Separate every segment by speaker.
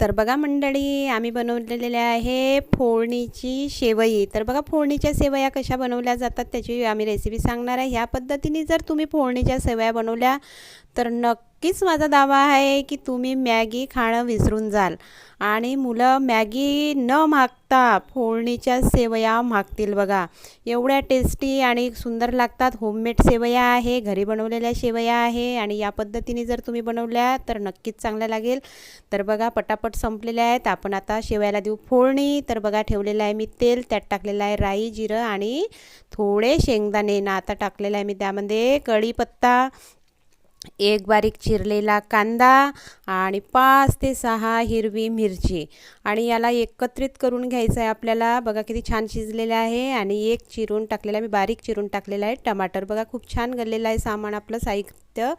Speaker 1: तर बघा मंडळी आम्ही बनवलेले आहे फोडणीची शेवई. तर बघा फोडणीच्या शेवया कशा बनवल्या जातात त्याची आम्ही रेसिपी सांगणार आहे. ह्या पद्धतीने जर तुम्ही फोडणीच्या शेवया बनवल्या तर नक्कीच माझा दावा आहे की तुम्ही मॅगी खाणं विसरून जाल. आणि मुलं मॅगी न मागता फोडणीच्या शेवया मागतील बघा. एवढ्या टेस्टी आणि सुंदर लागतात. होममेड शेवया आहे घरी बनवलेल्या शेवया आहे आणि या पद्धतीने जर तुम्ही बनवल्या तर नक्कीच चांगल्या लागेल. तर बघा पटापट संपलेल्या आहेत. आपण आता शेवयाला देऊ फोडणी. तर बघा ठेवलेलं आहे मी तेल. त्यात टाकलेलं आहे राई जिरं आणि थोडे शेंगदाणे. ना आता टाकलेलं आहे मी त्यामध्ये कढीपत्ता. एक बारीक चिरलेला कांदा आणि पाच ते सहा हिरवी मिरची. आणि याला एकत्रित करून घ्यायचं आहे आपल्याला. बघा किती छान शिजलेलं आहे आणि एक चिरून टाकलेला आहे. मी बारीक चिरून टाकलेला आहे. टमाटर बघा खूप छान गल्लेलं आहे सामान आपलं. साहित्य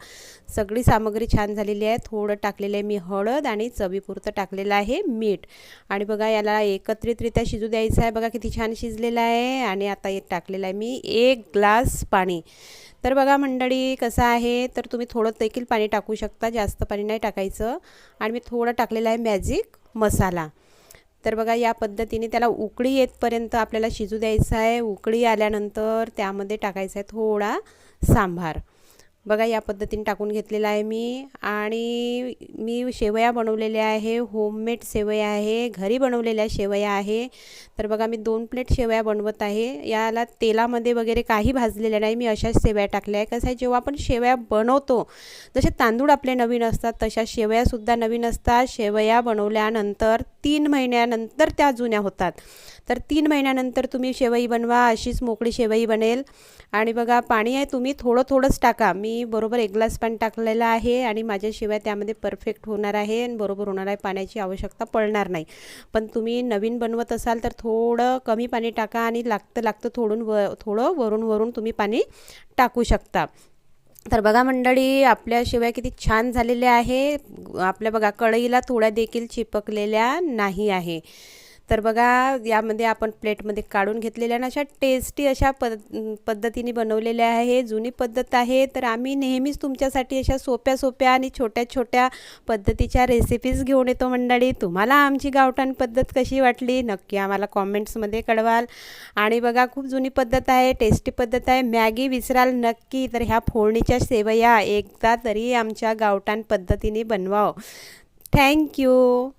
Speaker 1: सगळी सामग्री छान झालेली आहे. थोडं टाकलेलं आहे मी हळद आणि चवीपुरतं टाकलेलं आहे मीठ. आणि बघा याला एकत्रितरित्या शिजू द्यायचं आहे बघा किती छान शिजलेलं आहे. आणि आता एक टाकलेलं आहे मी एक ग्लास पाणी. तर बघा मंडळी कसं आहे? तर तुम्ही थोडं देखील पाणी टाकू शकता जास्त पाणी नाही टाकायचं. आणि मी थोडं टाकलेलं आहे मॅजिक मसाला. तर बघा या पद्धतीने त्याला उकळी येतपर्यंत आपल्याला शिजू द्यायचं आहे. उकळी आल्यानंतर त्यामध्ये टाकायचा आहे थोडा सांभार बघा या पद्धतीने टाकून घेतलेला आहे मी. आणि मी शेवया बनवलेल्या आहे. होममेड शेवया आहे. घरी बनवलेल्या शेवया आहे. तर बघा मी दोन प्लेट शेवया बनवत आहे. याला तेलामध्ये वगैरे काही भाजलेल्या नाही. मी अशाच शेवया टाकल्या आहे कसं आहे जेव्हा आपण शेवया बनवतो जसे तांदूळ आपले नवीन असतात तशा शेवयासुद्धा नवीन असतात. शेवया बनवल्यानंतर तीन महिन्यानंतर त्या जुन्या होतात. तर तीन महिन्यानंतर तुम्ही शेवई बनवा. अशीच मोकळी शेवई बनेल. आणि बघा पाणी आहे तुम्ही थोडं थोडंच टाका. मी मी बरोबर एक ग्लास पाणी टाकलेलं आहे आणि माझ्याशिवाय त्यामध्ये परफेक्ट होणार आहे आणि बरोबर होणार आहे पाण्याची आवश्यकता पडणार नाही. पण तुम्ही नवीन बनवत असाल तर थोडं कमी पाणी टाका आणि लागतं लागतं थोडून व थोडं वरून वरून तुम्ही पाणी टाकू शकता. तर बघा मंडळी आपल्याशिवाय किती छान झालेले आहे. आपल्या बघा कढईला थोड्या देखील चिपकलेल्या नाही आहे. तर बघा यामध्ये आपण प्लेटमध्ये काढून घेतलेल्या आणि अशा टेस्टी अशा पद पद्धतीने बनवलेल्या आहे. जुनी पद्धत आहे. तर आम्ही नेहमीच तुमच्यासाठी अशा सोप्या सोप्या आणि छोट्या छोट्या पद्धतीच्या रेसिपीज घेऊन येतो मंडळी. तुम्हाला आमची गावठाण पद्धत कशी वाटली? नक्की आम्हाला कॉमेंट्समध्ये कळवाल. आणि बघा खूप जुनी पद्धत आहे टेस्टी पद्धत आहे. मॅगी विसराल नक्की. तर ह्या फोडणीच्या सेवया एकदा तरी आमच्या गावठाण पद्धतीने बनवावं. थँक्यू